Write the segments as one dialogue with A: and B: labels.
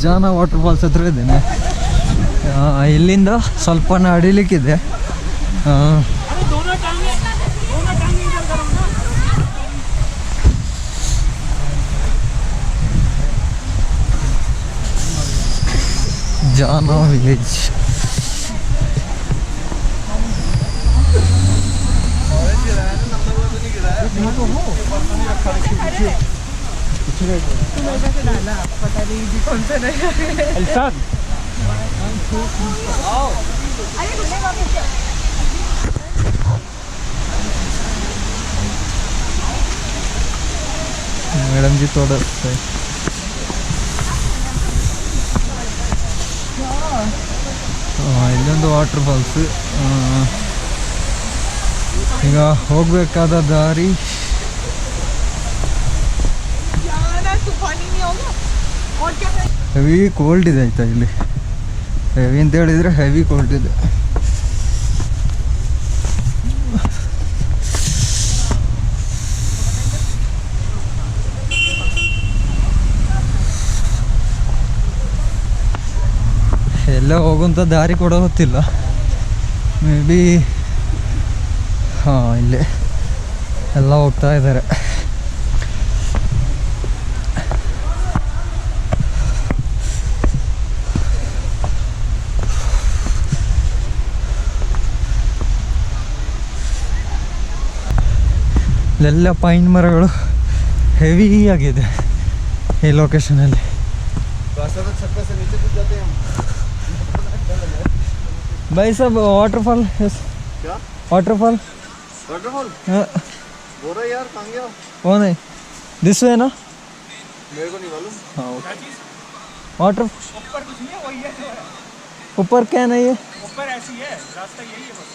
A: ಜಾನ water falls ಹತ್ರ ಇದ್ದೇನೆ. ಇಲ್ಲಿಂದ ಸ್ವಲ್ಪ ನಡಿಲಿಕ್ಕಿದೆ ಆ, ಜಾನ village मैडम जी थोड़ा सा ಇಲ್ಲೊಂದು ವಾಟರ್ ಫಾಲ್ಸ್ ಈಗ ಹೋಗ್ಬೇಕಾದ ದಾರಿ ಹೆವಿ ಕೋಲ್ಡ್ ಇದೆ ಆಯ್ತಾ ಇಲ್ಲಿ? ಹೆವಿ ಅಂತ ಹೇಳಿದ್ರೆ ಹೆವಿ ಕೋಲ್ಡ್ ಇದೆ. ಎಲ್ಲ ಹೋಗುವಂಥ ದಾರಿ ಕೂಡ ಗೊತ್ತಿಲ್ಲ. ಮೇ ಬಿ ಹಾಂ, ಇಲ್ಲೇ ಎಲ್ಲ ಹೋಗ್ತಾ ಇದ್ದಾರೆ. ಇಲ್ಲೆಲ್ಲ ಪೈನ್ ಮರಗಳು ಹೆವಿ ಆಗಿದೆ ಈ ಲೊಕೇಶನಲ್ಲಿ भाई साहब वाटरफॉल यस
B: क्या
A: वाटरफॉल
B: वाटरफॉल
A: हाँ,
B: बोल रहा यार कहाँ गया
A: वो नहीं दिस वे ना
B: मेरे को नहीं मालूम
A: हाँ वाटर ऊपर क्या नहीं है
C: ऊपर ऐसी है रास्ता यही है बस खाली।
A: हाँ
B: अरे, कहाँ से गिर रहा है ये
C: कहाँ से गिर रहा है वो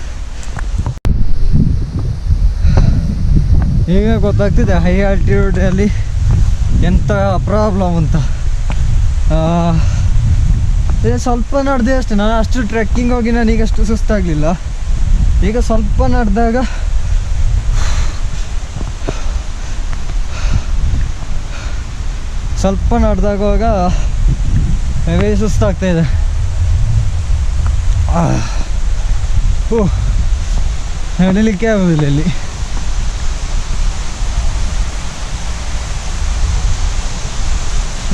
A: ಈಗ ಗೊತ್ತಾಗ್ತಿದೆ ಹೈ ಆಲ್ಟಿಟ್ಯೂಡಲ್ಲಿ ಎಂಥ ಪ್ರಾಬ್ಲಮ್ ಅಂತ. ಸ್ವಲ್ಪ ನಡೆದೇ ಅಷ್ಟೇ. ನಾನು ಅಷ್ಟು ಟ್ರೆಕ್ಕಿಂಗ್ ಹೋಗಿ ಈಗ ಅಷ್ಟು ಸುಸ್ತಾಗಲಿಲ್ಲ. ಈಗ ಸ್ವಲ್ಪ ನಡೆದಾಗ ಸ್ವಲ್ಪ ನಡೆದಾಗುವಾಗ ಹೆವಿ ಸುಸ್ತಾಗ್ತಾ ಇದೆ. ಹೋ, ನಡಿಲಿಕ್ಕೆ ಆಗೋದಿಲ್ಲ ಇಲ್ಲಿ.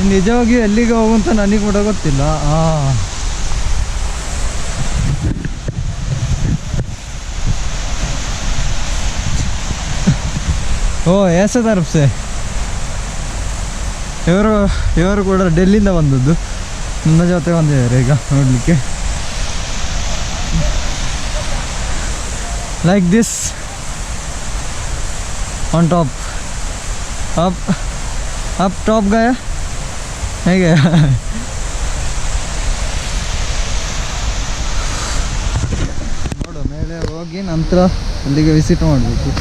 A: ನಿಜವಾಗಿ ಎಲ್ಲಿಗೆ ಹೋಗುವಂತ ನನಗೆ ಕೂಡ ಗೊತ್ತಿಲ್ಲ. ಆ. ಓ, ಏಸೆ ತರಪ್ಸೆ. ಇವರು ಇವರು ಕೂಡ ಡೆಲ್ಲಿಂದ ಬಂದದ್ದು. ನನ್ನ ಜೊತೆ ಬಂದಿದ್ದಾರೆ ಈಗ ನೋಡಲಿಕ್ಕೆ. Like this on top up up top ಗಾಯ ಹೇಗೆ ನೋಡು ಮೇಲೆ ಹೋಗಿ ನಂತರ ಅಲ್ಲಿಗೆ ವಿಸಿಟ್ ಮಾಡಬೇಕು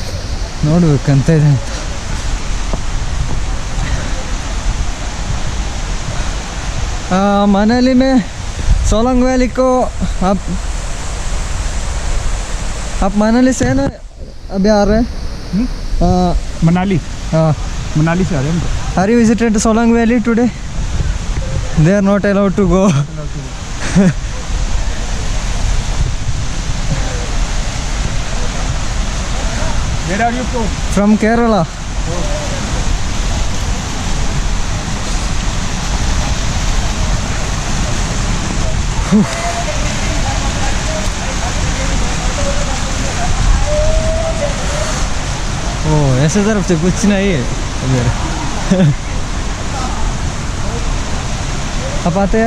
A: ನೋಡ್ಬೇಕಂತ ಇದೆ ಅಂತ आ, मनाली में सोलंग वैली को आप आप मनाली से है ना अभी आ रहे हैं
C: मनाली
A: हाँ
C: मनाली से आ रहे हैं हम तो।
A: Are you visited Solang valley today They are not allowed to go
C: Where are you from?
A: From Kerala ओ ऐसे तरफ से कुछ नहीं है इधर Aparte.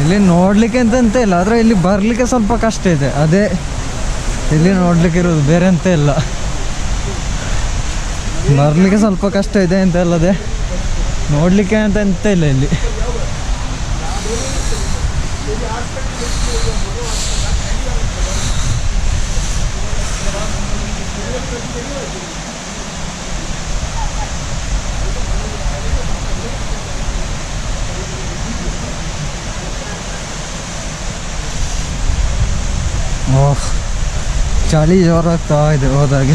A: ಇಲ್ಲಿ ನೋಡ್ಲಿಕ್ಕೆ ಅಂತಂತ ಇಲ್ಲ, ಆದರೆ ಇಲ್ಲಿ ಬರ್ಲಿಕ್ಕೆ ಸ್ವಲ್ಪ ಕಷ್ಟ ಇದೆ. ಅದೇ, ಇಲ್ಲಿ ನೋಡ್ಲಿಕ್ಕೆ ಇರೋದು ಬೇರೆ ಅಂತ ಇಲ್ಲ. ಬರ್ಲಿಕ್ಕೆ ಸ್ವಲ್ಪ ಕಷ್ಟ ಇದೆ ಅಂತ ಅಲ್ಲದೆ, ನೋಡ್ಲಿಕ್ಕೆ ಅಂತ ಅಂತ ಇಲ್ಲ ಇಲ್ಲಿ. ಚಳಿ ಜೋರಾಗ್ತಾ ಇದೆ ಹೋದಾಗೆ.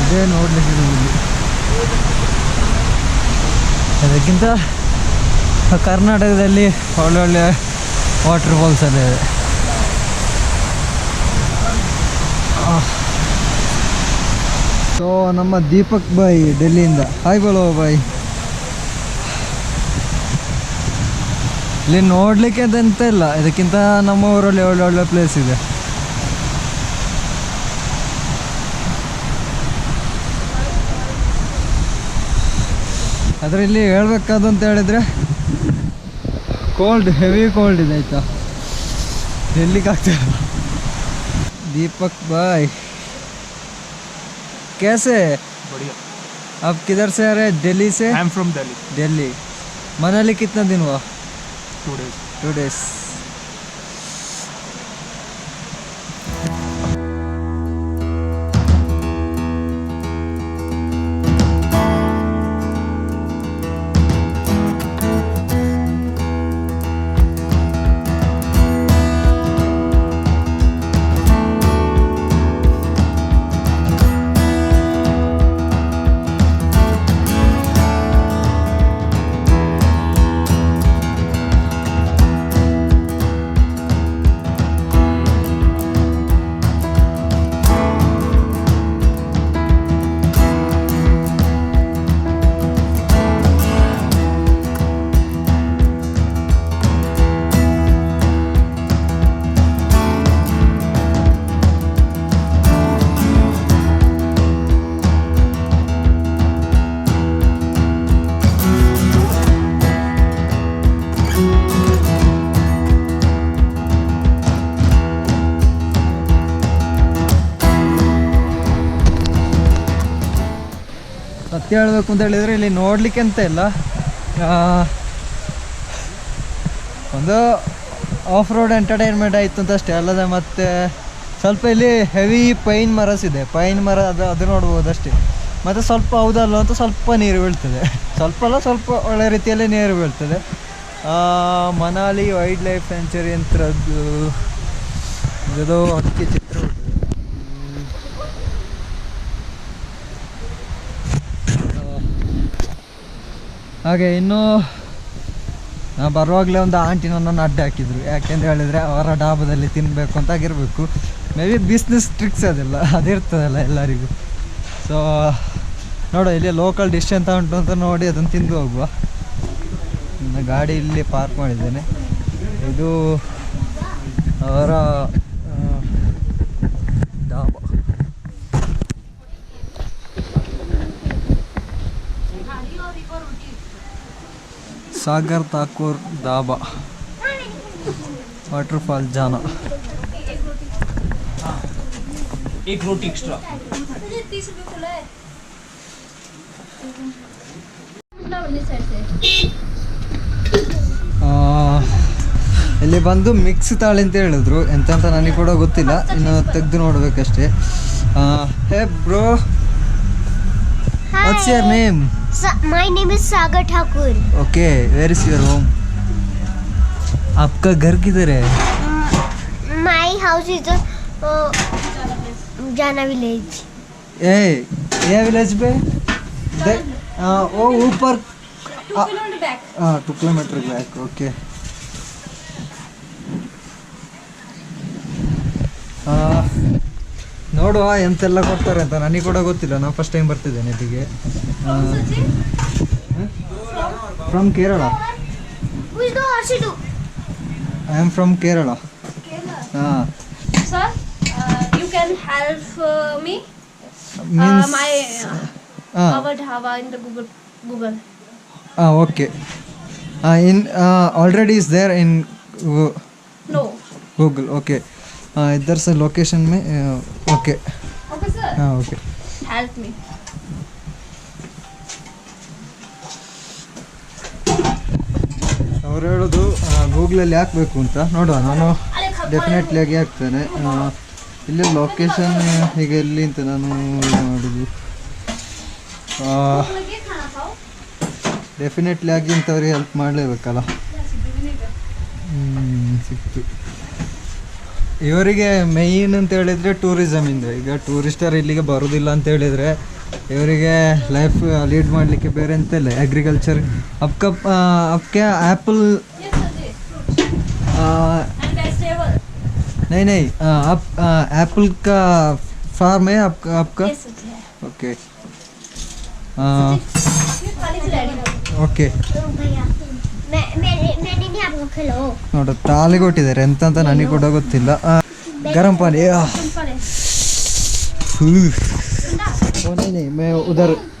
A: ಇದೇ ನೋಡ್ಲಿಕ್ಕೆ ನಮಗೆ. ಅದಕ್ಕಿಂತ ಕರ್ನಾಟಕದಲ್ಲಿ ಒಳ್ಳೊಳ್ಳೆ ವಾಟರ್ ಫಾಲ್ಸ್ ಎಲ್ಲ ಇದೆ. ಸೊ ನಮ್ಮ ದೀಪಕ್ ಬಾಯಿ, ಡೆಲ್ಲಿಯಿಂದ. ಹಾಯ್ ಬಲೋ ಬಾಯ್. ಇಲ್ಲಿ ನೋಡ್ಲಿಕ್ಕೆ ಅಂತ ಎಂತ ಇಲ್ಲ ಇದಕ್ಕಿಂತ ನಮ್ಮ ಊರಲ್ಲಿ ಒಳ್ಳೆ ಒಳ್ಳೆ ಪ್ಲೇಸ್ ಇದೆ ಅದರಲ್ಲಿ ಹೇಳ್ಬೇಕಾದ್ದು ಅಂತ ಹೇಳಿದ್ರೆ ಕೋಲ್ಡ್ ಹೆವಿ ಕೋಲ್ಡ್ ಇದೆ ಆಯ್ತಾ ಎಲ್ಲಿಗೆ ಆಗ್ತಿಲ್ಲ दीपक भाई कैसे
C: बढ़िया
A: आप किधर से आ रहे हैं दिल्ली से
C: I am from Delhi
A: Delhi Manali कितना दिन हुआ
C: 今日
A: レース。今日レス。ಸತ್ಯ ಹೇಳಬೇಕು ಅಂತ ಹೇಳಿದರೆ ಇಲ್ಲಿ ನೋಡಲಿಕ್ಕೆ ಅಂತ ಇಲ್ಲ. ಒಂದು ಆಫ್ ರೋಡ್ ಎಂಟರ್ಟೈನ್ಮೆಂಟ್ ಆಯಿತು ಅಂತ ಅಷ್ಟೇ, ಅಲ್ಲದೆ ಮತ್ತೆ ಸ್ವಲ್ಪ ಇಲ್ಲಿ ಹೆವಿ ಪೈನ್ ಮರಸ್ ಇದೆ. ಪೈನ್ ಮರ ಅದು ಅದು ನೋಡ್ಬೋದು ಅಷ್ಟೇ. ಮತ್ತು ಸ್ವಲ್ಪ ಹೌದಲ್ಲ ಅಂತ ಸ್ವಲ್ಪ ನೀರು ಬೀಳ್ತದೆ. ಸ್ವಲ್ಪ ಅಲ್ಲ, ಸ್ವಲ್ಪ ಒಳ್ಳೆ ರೀತಿಯಲ್ಲಿ ನೀರು ಬೀಳ್ತದೆ. ಮನಾಲಿ ವೈಲ್ಡ್ ಲೈಫ್ ಸ್ಯಾಂಚುರಿ ಅಂತರದ್ದು ಇದು ಅದಕ್ಕೆ ಚಿತ್ರ ಹಾಗೆ ಇನ್ನು ಬರುವಾಗಲೇ ಒಂದು ಆಂಟಿ ನನ್ನನ್ನು ಅಡ್ಡ ಹಾಕಿದ್ರು. ಯಾಕೆಂತ ಹೇಳಿದರೆ ಅವರ ಡಾಬದಲ್ಲಿ ತಿನ್ನಬೇಕು ಅಂತ ಆಗಿರಬೇಕು. ಮೇ ಬಿ ಬಿಸ್ನೆಸ್ ಟ್ರಿಕ್ಸ್ ಅದೆಲ್ಲ, ಅದಿರ್ತದಲ್ಲ ಎಲ್ಲರಿಗೂ. ಸೊ ನೋಡು, ಇಲ್ಲಿ ಲೋಕಲ್ ಡಿಶ್ ಅಂತ ಉಂಟು ಅಂತ ನೋಡಿ ಅದನ್ನು ತಿಂದು ಹೋಗುವ. ಗಾಡಿ ಇಲ್ಲಿ ಪಾರ್ಕ್ ಮಾಡಿದ್ದೇನೆ. ಇದು ಅವರ सागर ताकूर दाबा वाटरफॉल जाना
C: एक रोटी एक्स्ट्रा
D: तीस रुपये खुला है ना वाली साइड से
A: ಆ, ಇಲ್ಲಿ ಬಂದು ಮಿಕ್ಸ್ ತಾಳಿ ಅಂತ ಹೇಳಿದ್ರು ಎಂತ ಅಂತ ನನಗೆ ಕೂಡ ಗೊತ್ತಿಲ್ಲ ಇನ್ನು ತೆಗೆದು ನೋಡ್ಬೇಕಷ್ಟೇ hey bro what's your name
E: Sa- my name is Sagar Thakur
A: okay where is your home आपका घर किधर है?
E: My house is Jana village
A: ए ये विलेज पे? आ, वो uh, ऊपर हाँ
D: टू किलोमीटर बैक
A: ओके आ, ನೋಡುವ ಎಂತೆಲ್ಲ ಕೊಡ್ತಾರೆ ಅಂತ. ನನಗೆ ಕೂಡ ಗೊತ್ತಿಲ್ಲ. ನಾನು ಫಸ್ಟ್ ಟೈಮ್ ಬರ್ತಿದ್ದೇನೆ ಇಲ್ಲಿಗೆ.
E: From Kerala
A: I am from Kerala ಹಾಂ
D: in the Google. Google.
A: ಹಾಂ okay in already is there
D: in.
A: Google okay ಇದ್ದರ್ sir location May okay
D: Okay, sir.
A: ಹಾಂ ಓಕೆ
D: Help me.
A: ಅವ್ರು ಹೇಳೋದು ಗೂಗಲಲ್ಲಿ ಹಾಕಬೇಕು ಅಂತ ನೋಡುವ ನಾನು ಡೆಫಿನೆಟ್ಲಿ ಆಗಿ ಹಾಕ್ತೇನೆ ಆ, ಇಲ್ಲಿ ಲೊಕೇಶನ್ ಈಗ ಎಲ್ಲಿ ಅಂತ ನಾನು ಇದು ಮಾಡೋದು
D: लगे खाना खाओ.
A: ಡೆಫಿನೆಟ್ಲಿ ಆಗಿ ಇಂಥವ್ರಿಗೆ ಹೆಲ್ಪ್ ಮಾಡಲೇಬೇಕಲ್ಲ ಹ್ಮ್, ಸಿಕ್ತು ಇವರಿಗೆ ಮೈನ್ ಅಂತ ಹೇಳಿದರೆ ಟೂರಿಸಮಿಂದ ಈಗ ಟೂರಿಸ್ಟರ್ ಇಲ್ಲಿಗೆ ಬರೋದಿಲ್ಲ ಅಂತ ಹೇಳಿದರೆ ಇವರಿಗೆ ಲೈಫ್ ಲೀಡ್ ಮಾಡಲಿಕ್ಕೆ ಬೇರೆ ಎಂತ ಇಲ್ಲ agriculture ಅಪ್ಕ ಅಪ್ಕೆ apple
D: Yes, sir. This fruits and vegetable.
A: नहीं नहीं आ, आप एप्पल का फार्म है आपका आपका
D: Yes, sir. है.
A: ओके ನೋಡು ತಾಲಿ ಕೊಟ್ಟಿದ್ದಾರೆ ಎಂತ ಅಂತ ನನಗೆ ಕೂಡ ಗೊತ್ತಿಲ್ಲ ಗರಂ ಪಾನಿ ಮೇ
D: Simple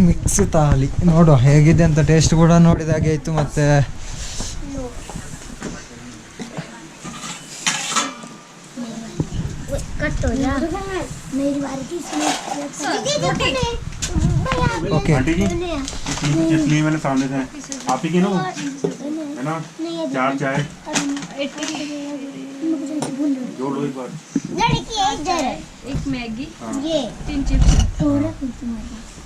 A: ಮಿಕ್ಸ್ ತಾಲಿ ನೋಡು ಹೇಗಿದೆ ಅಂತ ಟೇಸ್ಟ್ ಕೂಡ ನೋಡಿದಾಗೆ ಆಯಿತು ಮತ್ತು
E: कट हो जा मेरी बारी की इसमें
D: Sir, roti.
E: भैया
A: ओके
C: आंटी जी
E: नहीं
C: जितनी मैंने सामने से आप ही की ना है ना चार चाय जोड़ लो एक बार
E: लड़की है इधर
D: एक मैगी
E: ये
D: तीन चिप्स
E: थोड़ा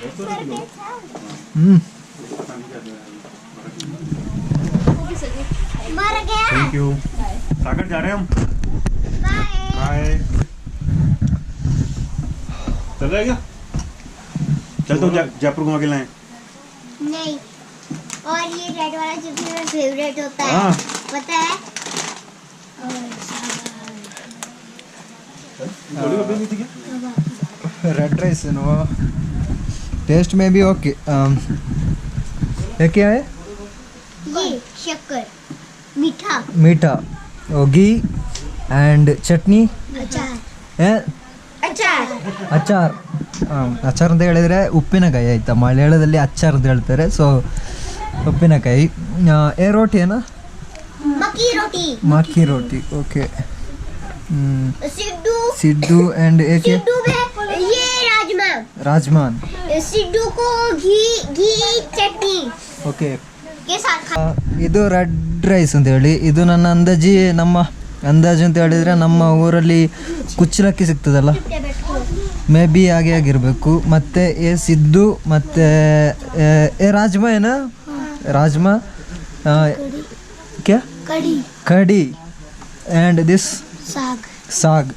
C: यार बिरयानी
A: ಹ್ಞೂ
C: पता नहीं क्या था
D: ओके सर जी
E: मर गया
C: थैंक यू सागर जा रहे हैं हम
E: बाय
C: बाय चल रहा है क्या चल तो जा, जयपुर घुमा के लाए
E: नहीं और ये रेड वाला चिप्स मेरा फेवरेट होता है
C: हाँ
E: पता है
A: रेड राइस नो टेस्ट में भी ओके ये क्या है
E: ये शक्कर मीठा
A: मीठा घी एंड चटनी
E: अचार
A: ಏ
E: अचार
A: ಅಚಾರ್ ಹಾಂ ಅಚಾರ್ ಅಂತ ಹೇಳಿದರೆ ಉಪ್ಪಿನಕಾಯಿ ಆಯಿತಾ ಮಲಯಾಳದಲ್ಲಿ ಅಚಾರ್ ಅಂತ ಹೇಳ್ತಾರೆ ಸೊ ಉಪ್ಪಿನಕಾಯಿ ಆ, ಏ ರೋಟಿ ಏನಾ
E: मक्की रोटी
A: ಮಕ್ಕಿ ರೋಟಿ ಓಕೆ
E: सिड्डू
A: ಸಿಡ್ಡು ಆ್ಯಂಡ್ ಏಕೆ
E: सिड्डू में ये राजमा
A: ರಾಜ್ಮಾನ್
E: सिड्डू को घी घी चटनी
A: ಓಕೆ
E: के साथ खा
A: ಇದು ರೆಡ್ ರೈಸ್ ಅಂತ ಹೇಳಿ ಇದು ನನ್ನ ಅಂದಾಜಿ ನಮ್ಮ ಅಂದಾಜು ಅಂತ ಹೇಳಿದರೆ ನಮ್ಮ ಊರಲ್ಲಿ ಕುಚ್ಚಲಕ್ಕಿ ಸಿಗ್ತದಲ್ಲ ಮೇ ಬಿ ಹಾಗೆ ಆಗಿರಬೇಕು ಮತ್ತು ಎ ಸಿದ್ದು ಮತ್ತು ಎ ರಾಜ್ಮಾ ಏನ ರಾಜ್ಮಾ ಕ್ಯಾ
E: कड़ी
A: ಕಡಿ ಆ್ಯಂಡ್ ದಿಸ್
E: saag.
A: ಸಾಗ್.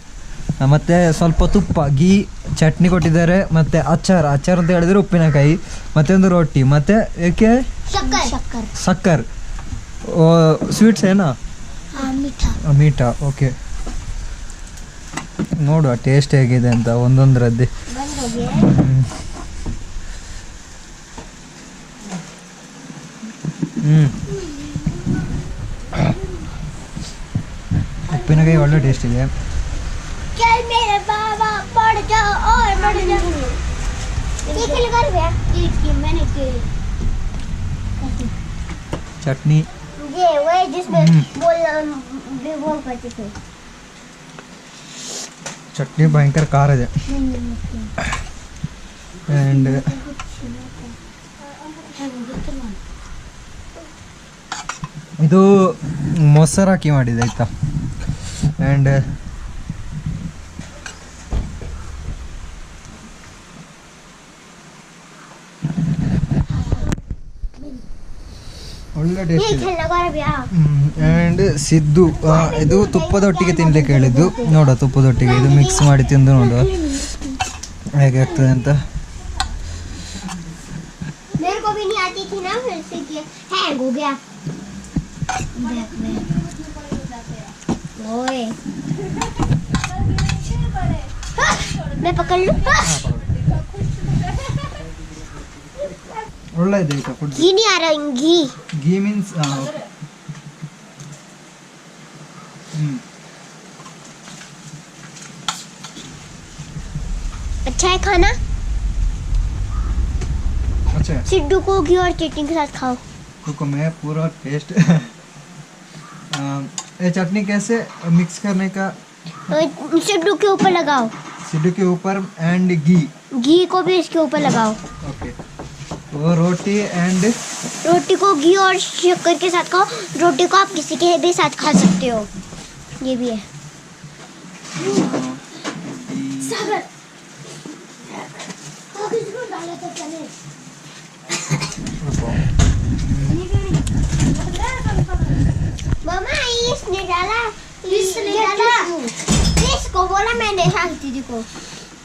A: ಮತ್ತು ಸ್ವಲ್ಪ ತುಪ್ಪ ಗೀ ಚಟ್ನಿ ಕೊಟ್ಟಿದ್ದಾರೆ. ಮತ್ತೆ ಅಚಾರ್. ಅಚಾರ್ ಅಂತ ಹೇಳಿದರೆ ಉಪ್ಪಿನಕಾಯಿ ಮತ್ತೆ ಒಂದು ರೊಟ್ಟಿ. ಮತ್ತೆ ಏಕೆ? ಸಕ್ಕರ್. ಸ್ವೀಟ್ಸ್ ಏನಾ? ಮೀಠಾ. ಓಕೆ. ನೋಡುವ ಟೇಸ್ಟ್ ಹೇಗಿದೆ ಅಂತ ಒಂದೊಂದರದ್ದೇ. ಹ್ಞೂ ಉಪ್ಪಿನಕಾಯಿ ಒಳ್ಳೆ ಟೇಸ್ಟ್ ಇದೆ
E: चल मेरे बाबा पढ़ जाओ और पढ़ जाओ ये खेल कर गया ईट की मैंने की
A: ಚಟ್ನಿ
E: ये वो है जिसमें
A: हम्म।
E: बोल बोल करते थे
A: ಚಟ್ನಿ ಭಯಂಕರ ಖಾರ ಇದೆ ಆ್ಯಂಡ್ ಇದು ಮೊಸರು ಹಾಕಿ ಮಾಡಿದೆ ಆಯಿತಾ ಆ್ಯಂಡ್ uh,
E: ಒಳ್ಳೆ
A: ಟೇಸ್ಟ್ ಆ್ಯಂಡ್ ಸಿದ್ದು ಇದು ತುಪ್ಪದೊಟ್ಟಿಗೆ ತಿನ್ಲಿಕ್ಕೆ ಹೇಳಿದ್ದು. ನೋಡುವ ತುಪ್ಪದೊಟ್ಟಿಗೆ, ಇದು ಮಿಕ್ಸ್ ಮಾಡಿ ತಿಂದು ನೋಡುವ ಹೇಗೆ ಆಗ್ತದೆ ಅಂತ
E: ओए मैं पकड़ घी नहीं आ रहा घी
A: घी मींस
E: अच्छा है खाना
A: अच्छा
E: सिड्डू को घी और चटनी के साथ खाओ
A: क्योंकि मैं पूरा टेस्ट चटनी कैसे मिक्स करने का?
E: सिड्डू के ऊपर लगाओ।
A: सिड्डू के ऊपर एंड घी।
E: घी को भी इसके ऊपर लगाओ।
A: ओके वो रोटी एंड
E: रोटी को घी और शक्कर के साथ खाओ। रोटी को आप किसी के भी साथ खा सकते हो। ये भी है। मामा इसने डाला इसने डाला इसको बोला मैंने शांति जी को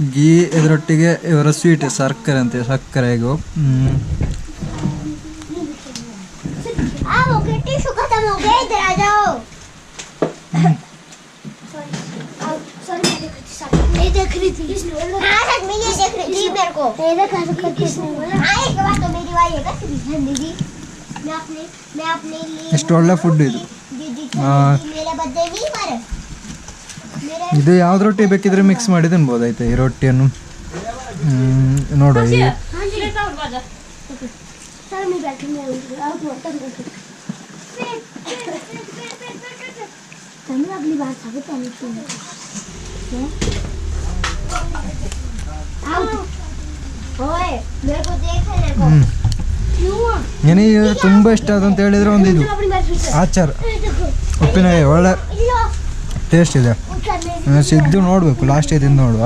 A: ಗೀ ಇದರೊಟ್ಟಿಗೆ ಇವರ ಸ್ವೀಟ್ ಸರ್ಕರೆ ಅಂತೆ ಸಕ್ಕರೆ ಹೇಗೋ ಹ್ಮ್.
E: आओ ओके टिश्यू खत्म हो गया इधर आ जाओ सॉरी मैं देख रही थी हाँ सच में ये देख रही थी मेरे को ये देखा तो किसने बोला हाँ एक बात तो मेरी वाली है श्रीधर दीदी मैं अपने मैं अपने लिए
A: ಎಷ್ಟು ಒಳ್ಳೆ ಫುಡ್ ಇದು ಇದು ಯಾವ್ದು ರೊಟ್ಟಿ ಬೇಕಿದ್ರೆ ಮಿಕ್ಸ್ ಮಾಡಿ ತಿನ್ಬೋದು ಈ ರೊಟ್ಟಿಯನ್ನು? ನೋಡುವ ಹ್ಮ್. ನನಗೆ ತುಂಬ ಇಷ್ಟ ಅಂತ ಹೇಳಿದ್ರೆ ಒಂದು ಇದು. ಆಚಾರ. ಉಪ್ಪಿನಕಾಯಿ ಒಳ್ಳೆ ಟೇಸ್ಟ್ ಇದೆ. ಸಿದ್ದು ನೋಡಬೇಕು ಲಾಸ್ಟ್ ತಿಂದು ನೋಡುವ.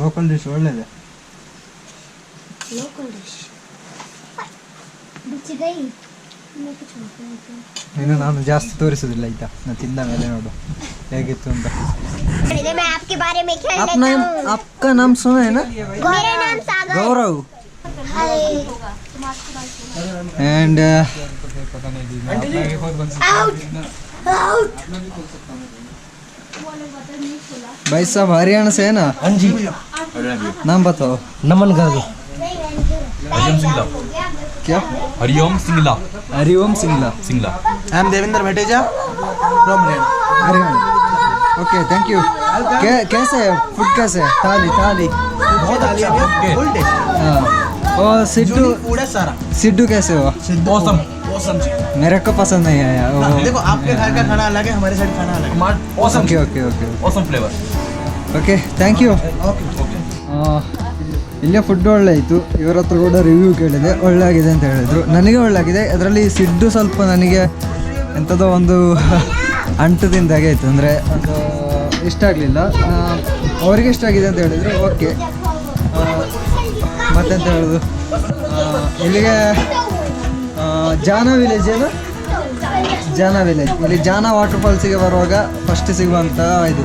E: ಲೋಕಲ್ ಡಿಶ್ ಒಳ್ಳೆಯದೇ
A: ಲೋಕಲ್ ಡಿಶ್ ಒಳ್ಳೆದೆ
E: लोकल डिश बच गई मैं कुछ
A: ಇನ್ನು ನಾನು ಜಾಸ್ತಿ ತೋರಿಸೋದಿಲ್ಲ ಆಯ್ತಾ ನಾನು ತಿಂದ ಮೇಲೆ ನೋಡು ಹೇಗಿತ್ತು ಅಂತ
E: मैं आपके बारे में खेल
A: आप
E: लेता
A: नाम
E: हूँ
A: आपका नाम सुना है ना
E: मेरा नाम सागर
A: गौरव
E: है
A: एंड
E: आउट आउट
A: भाई साहब हरियाणा से है ना
F: हाँ जी
A: नाम बताओ
F: नमन गर्ग
A: क्या?
G: Hariom
A: Singla. Hariom
G: Singla.
F: Singla. I am Devendra Bhateja
A: from Haryana okay thank you कैसे है? फ़ूड कैसे है? ताली ताली
F: बहुत अच्छा फुल
A: हाँ। और
F: पूरा सारा।
A: सिद्धू कैसे हुआ
G: मौसम
F: मौसम
A: मेरे को पसंद नहीं आया।
F: देखो आपके घर का खाना अलग है हमारे साइड खाना अलग है।
G: Okay
A: okay okay awesome
G: flavour okay
A: thank you okay ಇಲ್ಲೇ ಫುಡ್ ಒಳ್ಳೆ ಆಯಿತು ಇವರ ಹತ್ರ ಕೂಡ ರಿವ್ಯೂ ಕೇಳಿದೆ. ಒಳ್ಳೆ ಆಗಿದೆ ಅಂತ ಹೇಳಿದರು. ನನಗೆ ಒಳ್ಳೆ ಆಗಿದೆ ಅದರಲ್ಲಿ ಸಿಡ್ಡು ಸ್ವಲ್ಪ ನನಗೆ ಎಂಥದೋ ಒಂದು ಅಂಟದಿಂದಾಗೆ ಆಯಿತು. ಅಂದರೆ ಅದು ಇಷ್ಟ ಆಗಲಿಲ್ಲ. ಅವರಿಗೆ ಇಷ್ಟ ಆಗಿದೆ ಅಂತ ಹೇಳಿದರು. ಓಕೆ ಮತ್ತೆಂತ ಹೇಳೋದು? ಇಲ್ಲಿಗೆ ಜಾನ ವಿಲೇಜ್ ಏನು? ಜಾನ ವಿಲೇಜ್ ಇಲ್ಲಿ ಜಾನ ವಾಟರ್ ಫಾಲ್ಸಿಗೆ ಬರುವಾಗ ಫಸ್ಟ್ ಸಿಗುವಂಥ ಇದು.